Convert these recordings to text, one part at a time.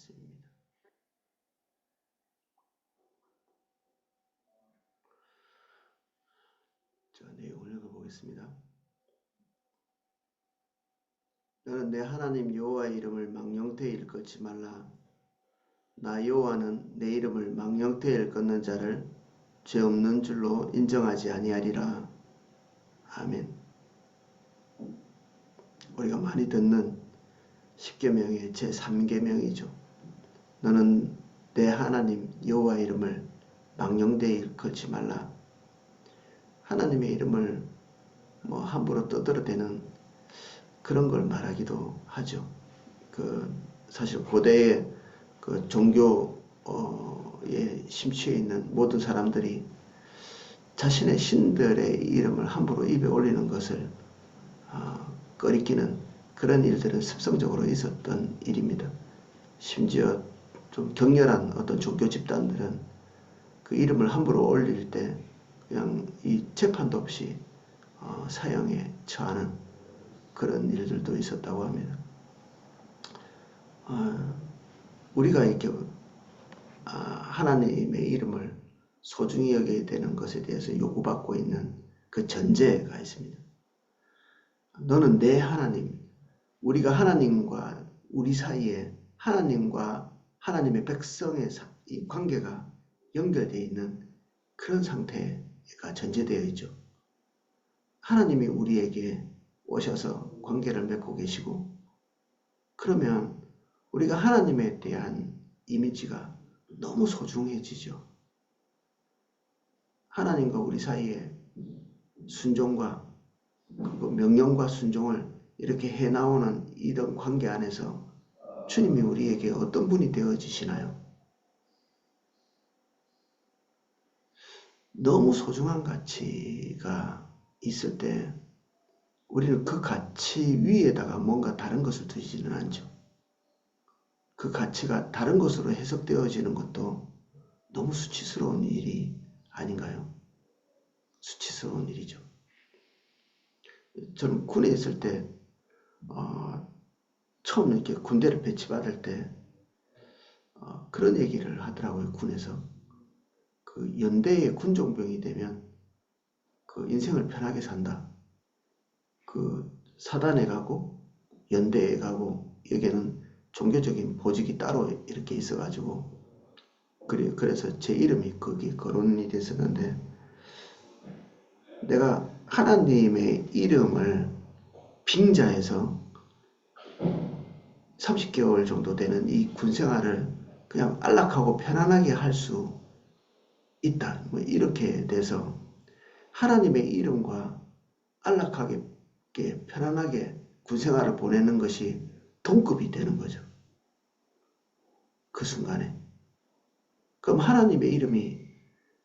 말씀입니다. 자, 내용을 읽어보겠습니다. 너는 내 하나님 여호와의 이름을 망령되이 일컫지 말라. 나 여호와는 내 이름을 망령되이 일컫는 자를 죄 없는 줄로 인정하지 아니하리라. 아멘. 우리가 많이 듣는 십계명의 제 3계명이죠. 너는 내 하나님 여호와 이름을 망령되이 걸지 말라. 하나님의 이름을 뭐 함부로 떠들어대는 그런 걸 말하기도 하죠. 그 사실 고대의 그 종교에 심취해 있는 모든 사람들이 자신의 신들의 이름을 함부로 입에 올리는 것을 어, 꺼리끼는 그런 일들은 습성적으로 있었던 일입니다. 심지어 좀 격렬한 어떤 종교 집단들은 그 이름을 함부로 올릴 때 그냥 이 재판도 없이 어, 사형에 처하는 그런 일들도 있었다고 합니다. 어, 우리가 이렇게 아, 하나님의 이름을 소중히 여겨야 되는 것에 대해서 요구받고 있는 그 전제가 있습니다. 너는 내 하나님, 우리가 하나님과 우리 사이에 하나님과 하나님의 백성의 이 관계가 연결되어 있는 그런 상태가 전제되어 있죠. 하나님이 우리에게 오셔서 관계를 맺고 계시고 그러면 우리가 하나님에 대한 이미지가 너무 소중해지죠. 하나님과 우리 사이에 순종과 그 명령과 순종을 이렇게 해나오는 이런 관계 안에서 주님이 우리에게 어떤 분이 되어지시나요? 너무 소중한 가치가 있을 때 우리는 그 가치 위에다가 뭔가 다른 것을 두지는 않죠. 그 가치가 다른 것으로 해석되어지는 것도 너무 수치스러운 일이 아닌가요? 수치스러운 일이죠. 저는 군에 있을 때 어, 처음 이렇게 군대를 배치받을 때 어, 그런 얘기를 하더라고요. 군에서 그 연대의 군종병이 되면 그 인생을 편하게 산다. 그 사단에 가고 연대에 가고 여기는 종교적인 보직이 따로 이렇게 있어 가지고 그래 그래서 제 이름이 거기 거론이 됐었는데 내가 하나님의 이름을 빙자해서 30개월 정도 되는 이 군생활을 그냥 안락하고 편안하게 할 수 있다. 뭐 이렇게 돼서 하나님의 이름과 안락하게 편안하게 군생활을 보내는 것이 동급이 되는 거죠. 그 순간에. 그럼 하나님의 이름이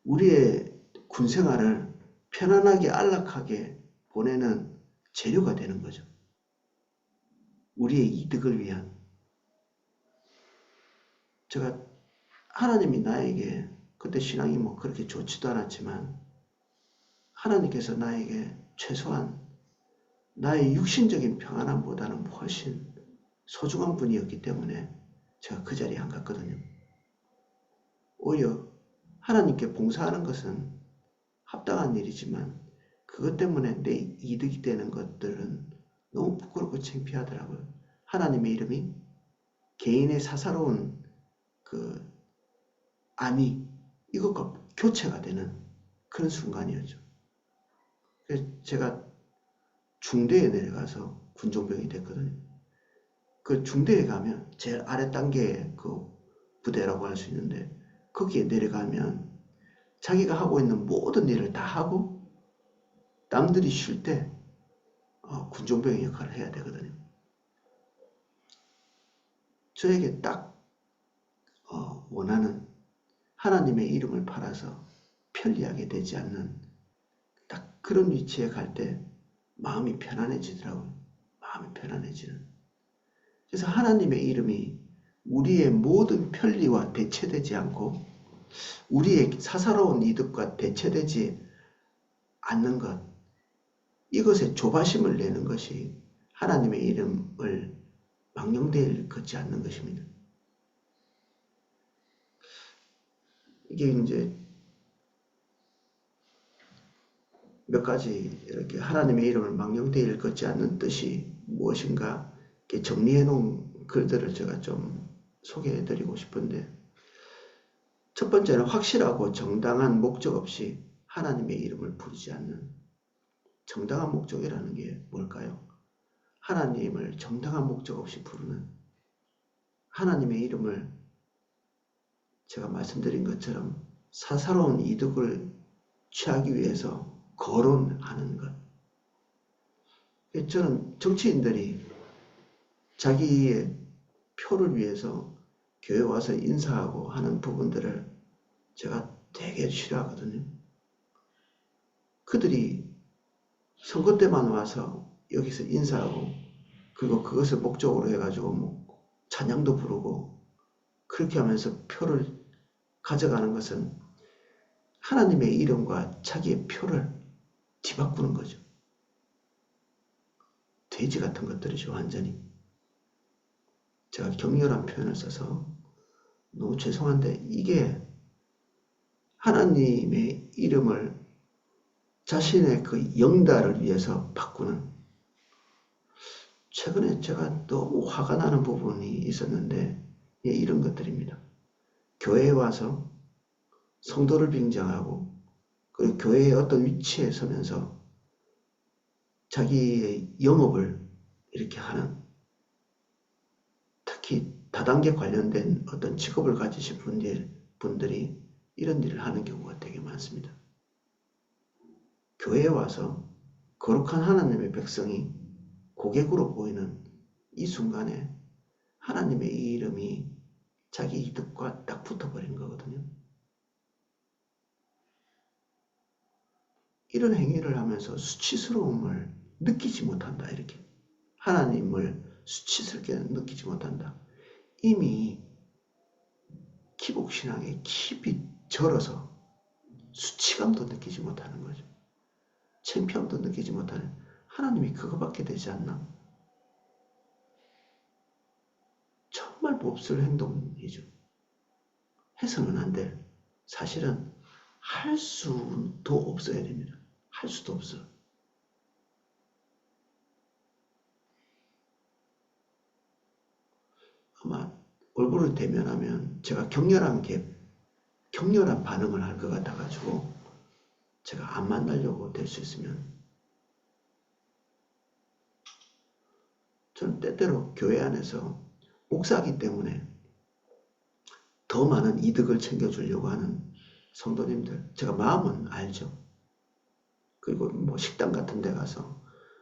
우리의 군생활을 편안하게 안락하게 보내는 재료가 되는 거죠. 우리의 이득을 위한. 제가 하나님이 나에게 그때 신앙이 뭐 그렇게 좋지도 않았지만 하나님께서 나에게 최소한 나의 육신적인 평안함보다는 훨씬 소중한 분이었기 때문에 제가 그 자리에 안 갔거든요. 오히려 하나님께 봉사하는 것은 합당한 일이지만 그것 때문에 내 이득이 되는 것들은 너무 부끄럽고 창피하더라고요. 하나님의 이름이 개인의 사사로운 그 안위 이것과 교체가 되는 그런 순간이었죠. 그래서 제가 중대에 내려가서 군종병이 됐거든요. 그 중대에 가면 제일 아래 단계의 그 부대라고 할 수 있는데 거기에 내려가면 자기가 하고 있는 모든 일을 다 하고 남들이 쉴 때 어, 군종병의 역할을 해야 되거든요. 저에게 딱 어, 원하는 하나님의 이름을 팔아서 편리하게 되지 않는 딱 그런 위치에 갈 때 마음이 편안해지더라고요. 마음이 편안해지는. 그래서 하나님의 이름이 우리의 모든 편리와 대체되지 않고 우리의 사사로운 이득과 대체되지 않는 것 이것에 조바심을 내는 것이 하나님의 이름을 망령되일 걷지 않는 것입니다. 이게 이제 몇 가지 이렇게 하나님의 이름을 망령되이 읽지 않는 뜻이 무엇인가 이렇게 정리해 놓은 글들을 제가 좀 소개해 드리고 싶은데 첫 번째는 확실하고 정당한 목적 없이 하나님의 이름을 부르지 않는 정당한 목적이라는 게 뭘까요? 하나님을 정당한 목적 없이 부르는 하나님의 이름을 제가 말씀드린 것처럼 사사로운 이득을 취하기 위해서 거론하는 것. 저는 정치인들이 자기의 표를 위해서 교회 와서 인사하고 하는 부분들을 제가 되게 싫어하거든요. 그들이 선거 때만 와서 여기서 인사하고 그리고 그것을 목적으로 해가지고 뭐 찬양도 부르고 그렇게 하면서 표를 가져가는 것은 하나님의 이름과 자기의 표를 뒤바꾸는 거죠. 돼지 같은 것들이죠, 완전히. 제가 격렬한 표현을 써서 너무 죄송한데 이게 하나님의 이름을 자신의 그 영달을 위해서 바꾸는 최근에 제가 너무 화가 나는 부분이 있었는데 예, 이런 것들입니다. 교회에 와서 성도를 빙장하고 그리고 교회의 어떤 위치에 서면서 자기의 영업을 이렇게 하는 특히 다단계 관련된 어떤 직업을 가지신 분들, 분들이 이런 일을 하는 경우가 되게 많습니다. 교회에 와서 거룩한 하나님의 백성이 고객으로 보이는 이 순간에 하나님의 이 이름이 자기 이득과 딱 붙어버리는 거거든요. 이런 행위를 하면서 수치스러움을 느끼지 못한다. 이렇게. 하나님을 수치스럽게 느끼지 못한다. 이미 기복신앙에 깊이 절어서 수치감도 느끼지 못하는 거죠. 창피함도 느끼지 못하는 하나님이 그거밖에 되지 않나? 정말 몹쓸 행동이죠. 해서는 안 될. 사실은 할 수도 없어야 됩니다. 할 수도 없어. 아마 얼굴을 대면하면 제가 격렬한 게 격렬한 반응을 할 것 같아가지고 제가 안 만나려고 될 수 있으면 저는 때때로 교회 안에서 목사기 때문에 더 많은 이득을 챙겨주려고 하는 성도님들 제가 마음은 알죠. 그리고 뭐 식당 같은 데 가서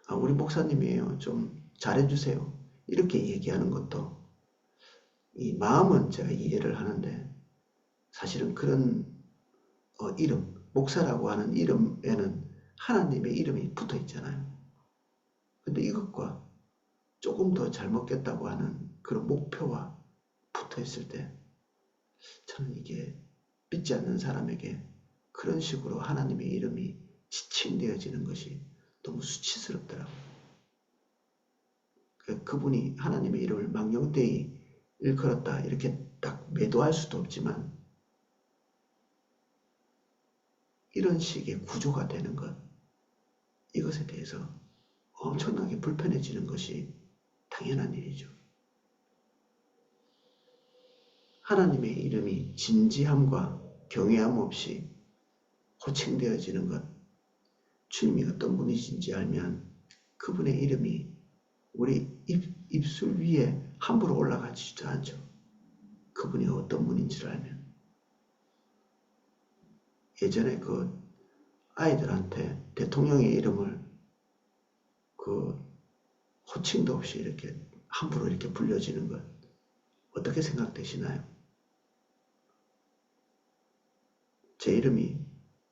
아, 우리 목사님이에요. 좀 잘해주세요. 이렇게 얘기하는 것도 이 마음은 제가 이해를 하는데 사실은 그런 어, 이름, 목사라고 하는 이름에는 하나님의 이름이 붙어 있잖아요. 근데 이것과 조금 더 잘 먹겠다고 하는 그런 목표와 붙어 있을 때 저는 이게 믿지 않는 사람에게 그런 식으로 하나님의 이름이 지칭되어지는 것이 너무 수치스럽더라고요. 그, 그분이 하나님의 이름을 망령되이 일컬었다 이렇게 딱 매도할 수도 없지만 이런 식의 구조가 되는 것 이것에 대해서 엄청나게 불편해지는 것이 당연한 일이죠. 하나님의 이름이 진지함과 경외함 없이 호칭되어지는 것 주님이 어떤 분이신지 알면 그분의 이름이 우리 입, 입술 위에 함부로 올라가지도 않죠. 그분이 어떤 분인지를 알면. 예전에 그 아이들한테 대통령의 이름을 그 호칭도 없이 이렇게 함부로 이렇게 불려지는 것 어떻게 생각되시나요? 제 이름이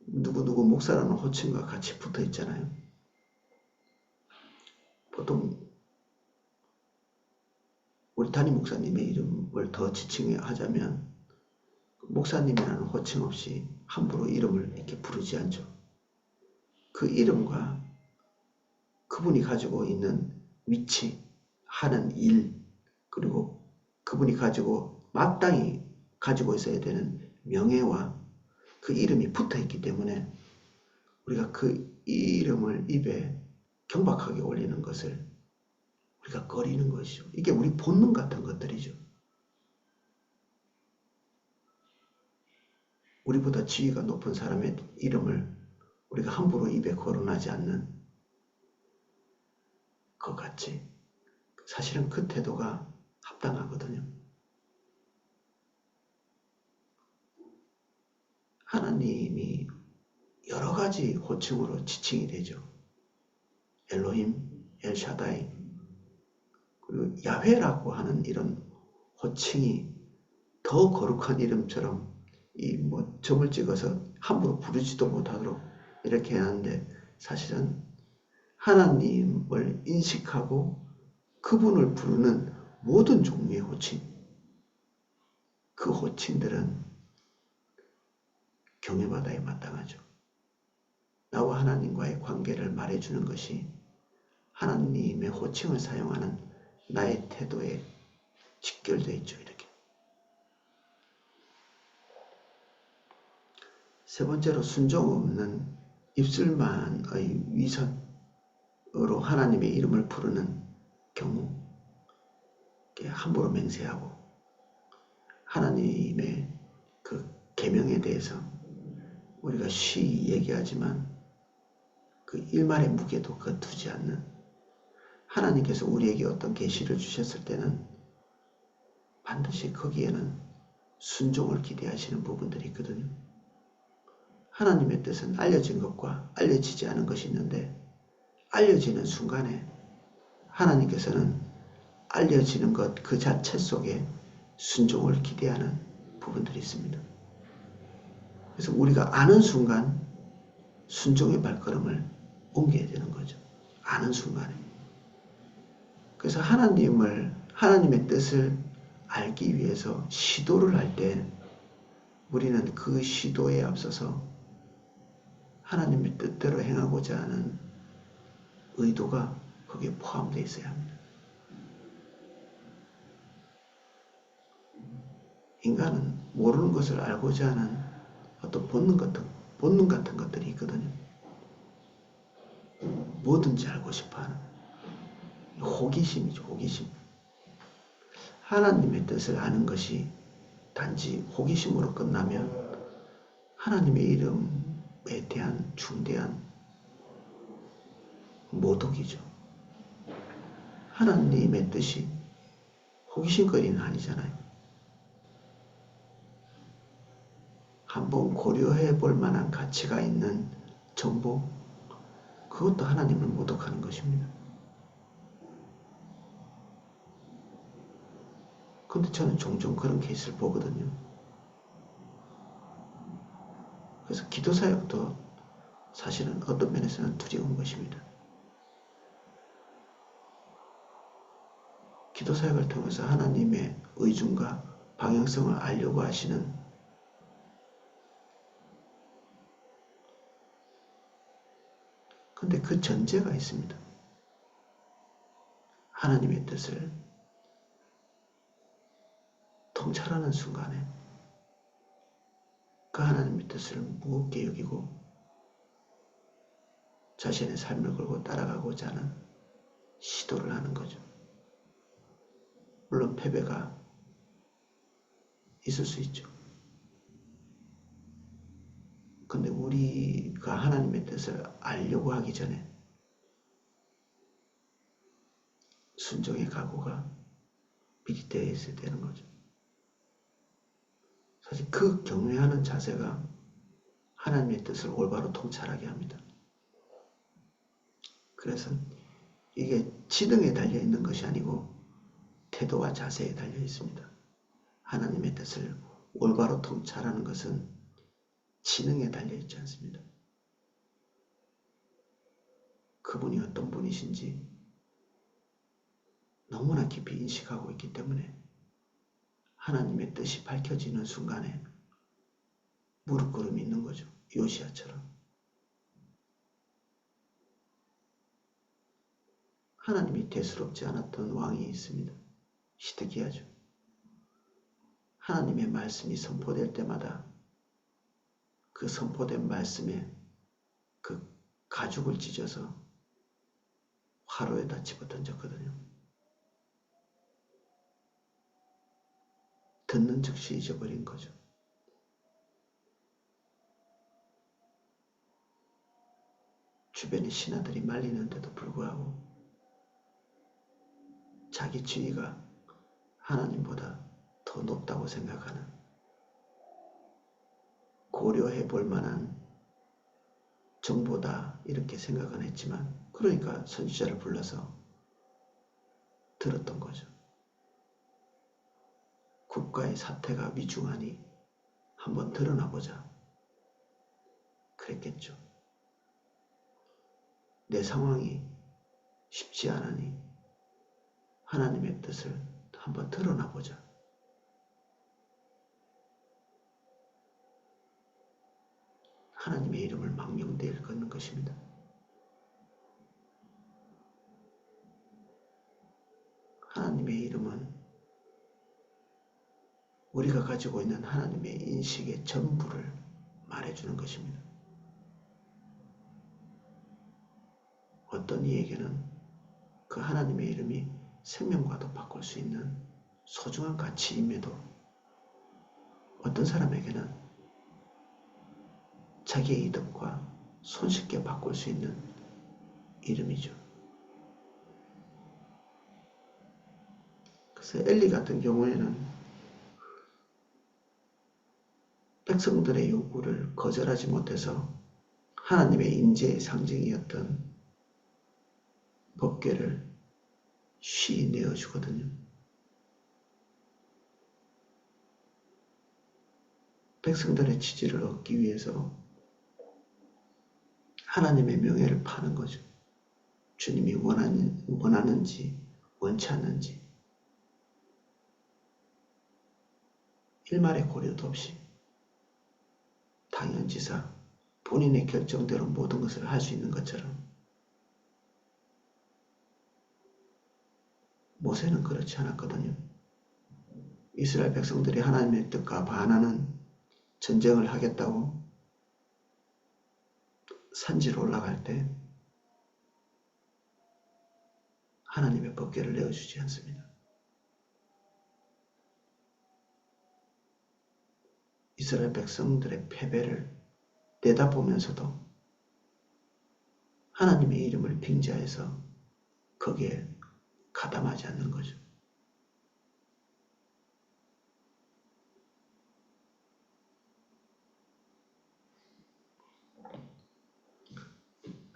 누구누구 목사라는 호칭과 같이 붙어 있잖아요. 보통 우리 담임 목사님의 이름을 더 지칭하자면 목사님이라는 호칭 없이 함부로 이름을 이렇게 부르지 않죠. 그 이름과 그분이 가지고 있는 위치, 하는 일, 그리고 그분이 가지고 마땅히 가지고 있어야 되는 명예와 그 이름이 붙어 있기 때문에 우리가 그 이름을 입에 경박하게 올리는 것을 우리가 꺼리는 것이죠. 이게 우리 본능 같은 것들이죠. 우리보다 지위가 높은 사람의 이름을 우리가 함부로 입에 거론하지 않는 것 같지. 사실은 그 태도가 합당하거든요. 하나님이 여러 가지 호칭으로 지칭이 되죠. 엘로힘, 엘샤다이, 그리고 야훼라고 하는 이런 호칭이 더 거룩한 이름처럼 이 뭐 점을 찍어서 함부로 부르지도 못하도록 이렇게 하는데 사실은 하나님을 인식하고 그분을 부르는 모든 종류의 호칭 그 호칭들은 경외바다에 마땅하죠. 나와 하나님과의 관계를 말해주는 것이 하나님의 호칭을 사용하는 나의 태도에 직결되어 있죠. 이렇게. 세 번째로 순종 없는 입술만의 위선으로 하나님의 이름을 부르는 경우 함부로 맹세하고 하나님의 그 계명에 대해서 우리가 쉬 얘기하지만 그 일말의 무게도 거두지 않는 하나님께서 우리에게 어떤 계시를 주셨을 때는 반드시 거기에는 순종을 기대하시는 부분들이 있거든요. 하나님의 뜻은 알려진 것과 알려지지 않은 것이 있는데 알려지는 순간에 하나님께서는 알려지는 것 그 자체 속에 순종을 기대하는 부분들이 있습니다. 그래서 우리가 아는 순간 순종의 발걸음을 옮겨야 되는 거죠. 아는 순간에. 그래서 하나님을, 하나님의 뜻을 알기 위해서 시도를 할 때 우리는 그 시도에 앞서서 하나님의 뜻대로 행하고자 하는 의도가 거기에 포함되어 있어야 합니다. 인간은 모르는 것을 알고자 하는 어떤 본능 같은, 본능 같은 것들이 있거든요. 뭐든지 알고 싶어 하는. 호기심이죠, 호기심. 하나님의 뜻을 아는 것이 단지 호기심으로 끝나면 하나님의 이름 에 대한 중대한 모독이죠. 하나님의 뜻이 호기심거리는 아니잖아요. 한번 고려해 볼 만한 가치가 있는 정보, 그것도 하나님을 모독하는 것입니다. 근데 저는 종종 그런 케이스를 보거든요. 그래서 기도 사역도 사실은 어떤 면에서는 두려운 것입니다. 기도 사역을 통해서 하나님의 의중과 방향성을 알려고 하시는 근데 그 전제가 있습니다. 하나님의 뜻을 통찰하는 순간에 그 하나님의 뜻을 무겁게 여기고 자신의 삶을 걸고 따라가고자 하는 시도를 하는 거죠. 물론 패배가 있을 수 있죠. 근데 우리가 하나님의 뜻을 알려고 하기 전에 순종의 각오가 미리 되어 있어야 되는 거죠. 사실 그 경외하는 자세가 하나님의 뜻을 올바로 통찰하게 합니다. 그래서 이게 지능에 달려 있는 것이 아니고 태도와 자세에 달려 있습니다. 하나님의 뜻을 올바로 통찰하는 것은 지능에 달려 있지 않습니다. 그분이 어떤 분이신지 너무나 깊이 인식하고 있기 때문에 하나님의 뜻이 밝혀지는 순간에 무릎 꿇음이 있는 거죠. 요시아처럼. 하나님이 대수롭지 않았던 왕이 있습니다. 시드기야죠. 하나님의 말씀이 선포될 때마다 그 선포된 말씀에 그 가죽을 찢어서 화로에다 집어 던졌거든요. 듣는 즉시 잊어버린 거죠. 주변의 신하들이 말리는데도 불구하고 자기 지위가 하나님보다 더 높다고 생각하는 고려해 볼 만한 정보다 이렇게 생각은 했지만 그러니까 선지자를 불러서 들었던 거죠. 국가의 사태가 위중하니 한번 드러나 보자. 그랬겠죠. 내 상황이 쉽지 않으니 하나님의 뜻을 한번 드러나 보자. 하나님의 이름을 망명대를 걷는 것입니다. 하나님의 이름은 우리가 가지고 있는 하나님의 인식의 전부를 말해주는 것입니다. 어떤 이에게는 그 하나님의 이름이 생명과도 바꿀 수 있는 소중한 가치임에도 어떤 사람에게는 자기의 이득과 손쉽게 바꿀 수 있는 이름이죠. 그래서 엘리 같은 경우에는 백성들의 요구를 거절하지 못해서 하나님의 인재의 상징이었던 법궤를 쉬 내어주거든요. 백성들의 지지를 얻기 위해서 하나님의 명예를 파는 거죠. 주님이 원하는, 원하는지 원치 않는지 일말의 고려도 없이 당연지사 본인의 결정대로 모든 것을 할 수 있는 것처럼 모세는 그렇지 않았거든요. 이스라엘 백성들이 하나님의 뜻과 반하는 전쟁을 하겠다고 산지로 올라갈 때 하나님의 법궤를 내어주지 않습니다. 이스라엘 백성들의 패배를 내다보면서도 하나님의 이름을 빙자해서 거기에 가담하지 않는 거죠.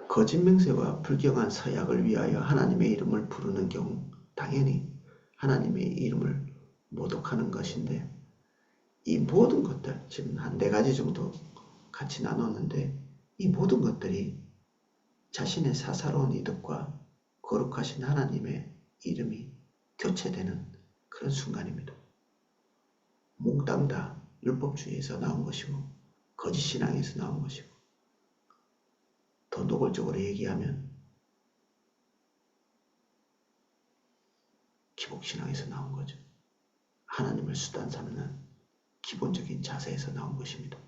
거짓 맹세와 불경한 서약을 위하여 하나님의 이름을 부르는 경우 당연히 하나님의 이름을 모독하는 것인데 이 모든 것들 지금 한 네 가지 정도 같이 나눴는데 이 모든 것들이 자신의 사사로운 이득과 거룩하신 하나님의 이름이 교체되는 그런 순간입니다. 몽땅 다 율법주의에서 나온 것이고 거짓 신앙에서 나온 것이고 더 노골적으로 얘기하면 기복신앙에서 나온 거죠. 하나님을 수단 삼는 기본적인 자세에서 나온 것입니다.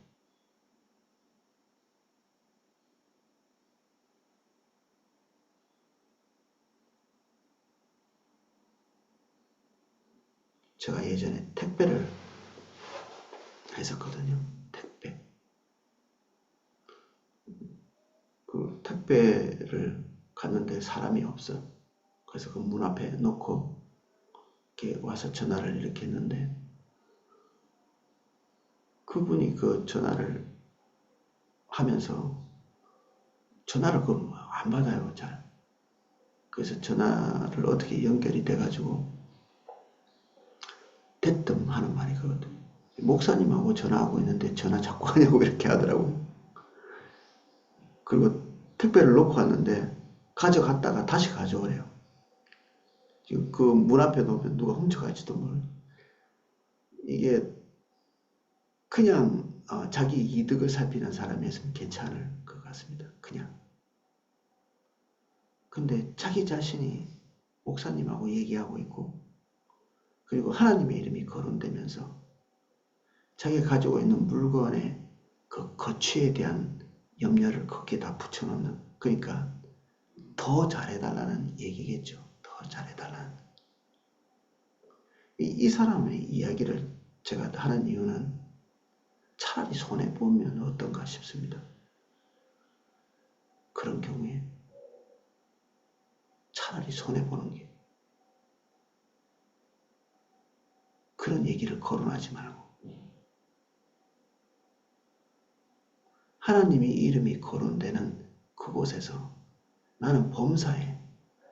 제가 예전에 택배를 했었거든요. 택배. 그 택배를 갔는데 사람이 없어. 그래서 그 문 앞에 놓고 이렇게 와서 전화를 이렇게 했는데 그분이 그 전화를 하면서 전화를 그안 받아요, 잘. 그래서 전화를 어떻게 연결이 돼가지고 대뜸 하는 말이 거거든. 목사님하고 전화하고 있는데 전화 자꾸 하냐고 이렇게 하더라고요. 그리고 택배를 놓고 왔는데 가져갔다가 다시 가져오래요. 지금 그 문 앞에 놓으면 누가 훔쳐갈지도 모르. 이게 그냥 어, 자기 이득을 살피는 사람이었으면 괜찮을 것 같습니다. 그냥. 근데 자기 자신이 목사님하고 얘기하고 있고 그리고 하나님의 이름이 거론되면서 자기가 가지고 있는 물건에 그 거취에 대한 염려를 거기에 다 붙여놓는 그러니까 더 잘해달라는 얘기겠죠. 더 잘해달라는. 이, 이 사람의 이야기를 제가 하는 이유는 차라리 손해보면 어떤가 싶습니다. 그런 경우에 차라리 손해보는 게 그런 얘기를 거론하지 말고 하나님의 이름이 거론되는 그곳에서 나는 범사에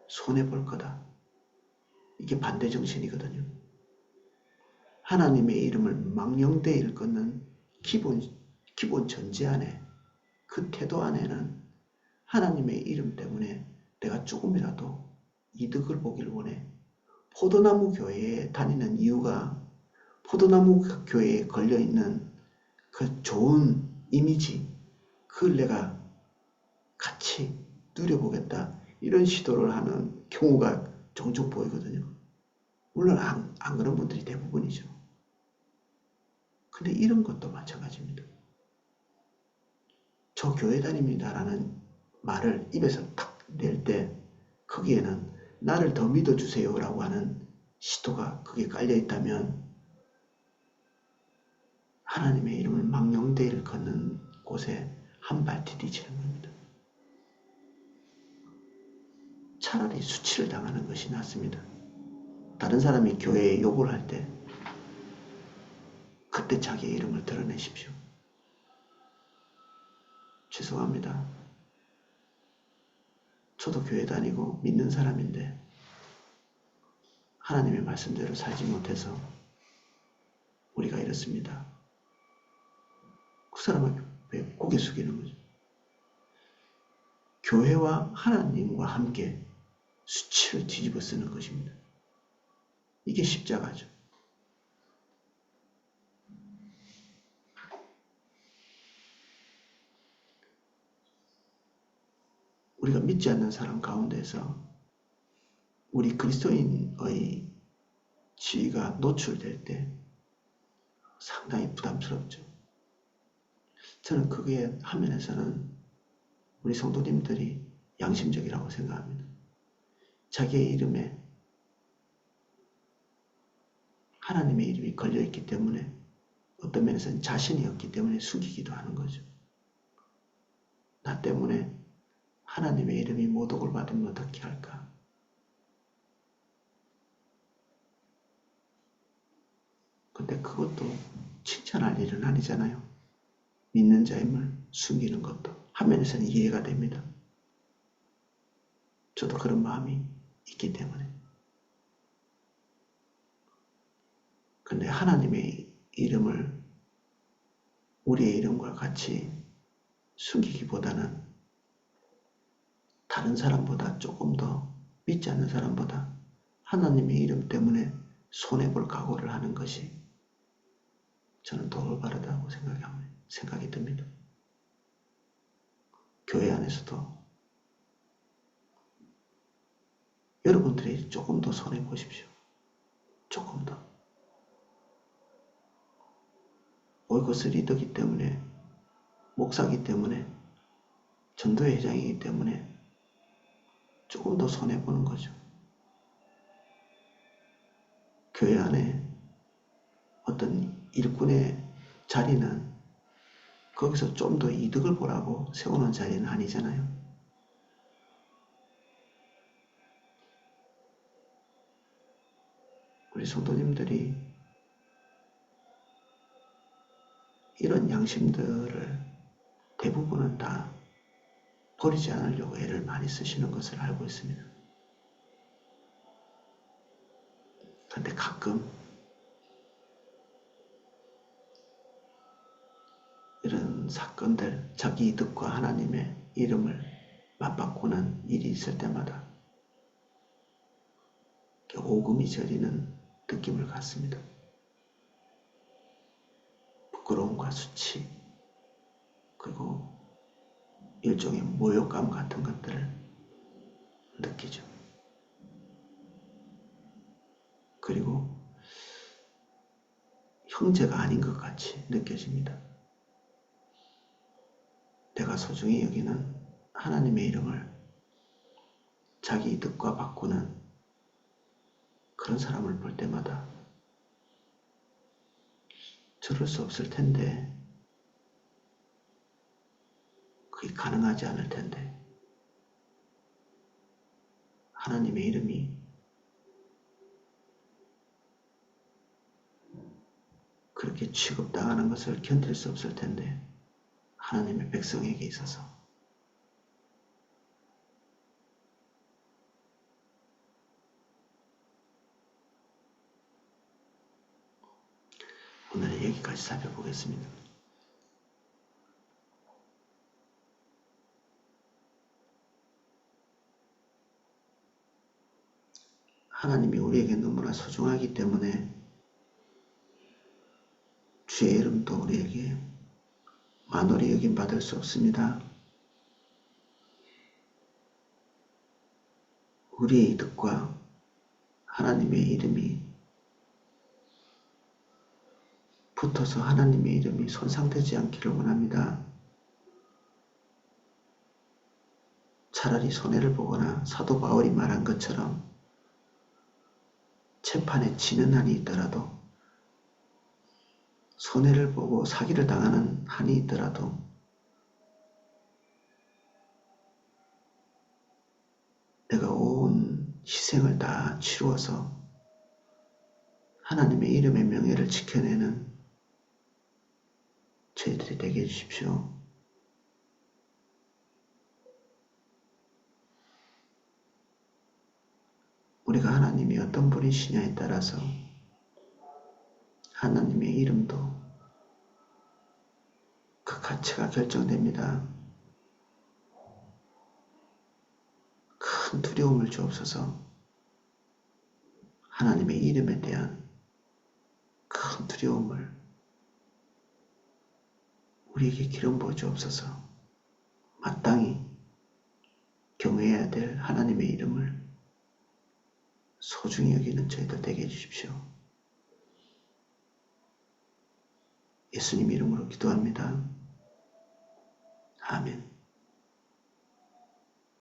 손해볼 거다. 이게 반대 정신이거든요. 하나님의 이름을 망령되 일컫는 기본, 기본 전제 안에 그 태도 안에는 하나님의 이름 때문에 내가 조금이라도 이득을 보길 원해. 포도나무 교회에 다니는 이유가 포도나무 교회에 걸려있는 그 좋은 이미지, 그걸 내가 같이 누려보겠다. 이런 시도를 하는 경우가 종종 보이거든요. 물론 안, 안 그런 분들이 대부분이죠. 근데 이런 것도 마찬가지입니다. 저 교회 다닙니다라는 말을 입에서 탁 낼 때 거기에는 나를 더 믿어주세요라고 하는 시도가 거기에 깔려 있다면 하나님의 이름을 망령대를 걷는 곳에 한 발 디디치는 겁니다. 차라리 수치를 당하는 것이 낫습니다. 다른 사람이 교회에 욕을 할 때 그때 자기의 이름을 드러내십시오. 죄송합니다. 저도 교회 다니고 믿는 사람인데 하나님의 말씀대로 살지 못해서 우리가 이렇습니다. 그 사람은 왜 고개 숙이는 거죠? 교회와 하나님과 함께 수치를 뒤집어 쓰는 것입니다. 이게 십자가죠. 우리가 믿지 않는 사람 가운데서 우리 그리스도인의 지위가 노출될 때 상당히 부담스럽죠. 저는 그게 화면에서는 우리 성도님들이 양심적이라고 생각합니다. 자기의 이름에 하나님의 이름이 걸려있기 때문에 어떤 면에서는 자신이 없기 때문에 숨기기도 하는 거죠. 나 때문에 하나님의 이름이 모독을 받으면 어떻게 할까? 근데 그것도 칭찬할 일은 아니잖아요. 믿는 자임을 숨기는 것도 한면에서는 이해가 됩니다. 저도 그런 마음이 있기 때문에. 근데 하나님의 이름을 우리의 이름과 같이 숨기기보다는 다른 사람보다 조금 더 믿지 않는 사람보다 하나님의 이름 때문에 손해볼 각오를 하는 것이 저는 더 올바르다고 생각이, 듭니다. 교회 안에서도 여러분들이 조금 더 손해보십시오. 조금 더. 오이코스 리더기 때문에, 목사기 때문에, 전도회장이기 때문에 조금 더 손해보는 거죠. 교회 안에 어떤 일꾼의 자리는 거기서 좀 더 이득을 보라고 세우는 자리는 아니잖아요. 우리 성도님들이 이런 양심들을 대부분은 다 버리지 않으려고 애를 많이 쓰시는 것을 알고 있습니다. 근데 가끔 이런 사건들, 자기 이득과 하나님의 이름을 맞바꾸는 일이 있을 때마다 오금이 저리는 느낌을 갖습니다. 부끄러움과 수치, 그리고 일종의 모욕감 같은 것들을 느끼죠. 그리고 형제가 아닌 것 같이 느껴집니다. 내가 소중히 여기는 하나님의 이름을 자기 이득과 바꾸는 그런 사람을 볼 때마다 저럴 수 없을 텐데 그게 가능하지 않을 텐데 하나님의 이름이 그렇게 취급당하는 것을 견딜 수 없을 텐데 하나님의 백성에게 있어서 오늘은 여기까지 살펴보겠습니다. 하나님이 우리에게 너무나 소중하기 때문에 주의 이름도 우리에게 만월히 여김 받을 수 없습니다. 우리의 이득과 하나님의 이름이 붙어서 하나님의 이름이 손상되지 않기를 원합니다. 차라리 손해를 보거나 사도 바울이 말한 것처럼 재판에 지는 한이 있더라도 손해를 보고 사기를 당하는 한이 있더라도 내가 온 희생을 다 치루어서 하나님의 이름의 명예를 지켜내는 저희들이 되게 해주십시오. 우리가 하나님이 어떤 분이시냐에 따라서 하나님의 이름도 그 가치가 결정됩니다. 큰 두려움을 주옵소서 하나님의 이름에 대한 큰 두려움을 우리에게 기름 부어 주옵소서 마땅히 경외해야 될 하나님의 이름을 소중히 여기는 저희들 되게 해주십시오. 예수님 이름으로 기도합니다. 아멘.